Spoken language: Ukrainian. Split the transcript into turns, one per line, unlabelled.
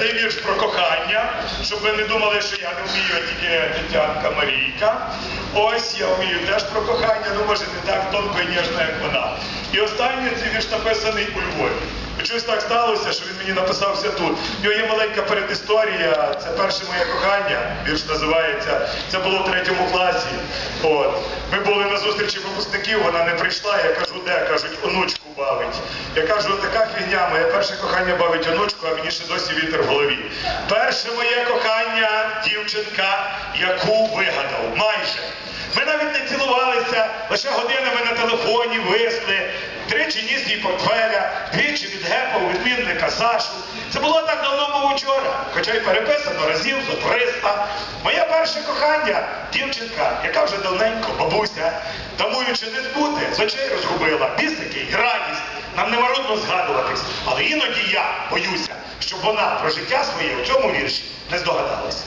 цей вірш про кохання, щоб ви не думали, що я не вмію, тільки Тетянка Марійка. Ось я вмію теж про кохання, ну може не так тонко і ніжно, як вона. І останній цей вірш написаний у Львові. Щось так сталося, що він мені написався тут. В нього є маленька передісторія. Це перше моє кохання. Вірш називається. Це було в третьому класі. От. Ми були на зустрічі випускників, вона не прийшла. Я кажу, де? Кажуть, онучку бавить. Я кажу, така фігня, моє перше кохання бавить онучку, а мені ще досі вітер в голові. Перше моє кохання, дівчинка, яку вигадав. Майже. Ми навіть не цілувалися, лише годинами на телефоні висли, тричі ніс їй портфеля, двічі відгепав відмінника Сашу. Це було так давно, мов учора, хоча й переписано разів зо 300. Моє перше кохання, дівчинка, яка вже давненько бабуся, тамуючи не збути, з очей розгубила бісики і радість. Нам не згадуватись, але іноді я боюся, щоб вона про життя своє в цьому вірші не здогадалася.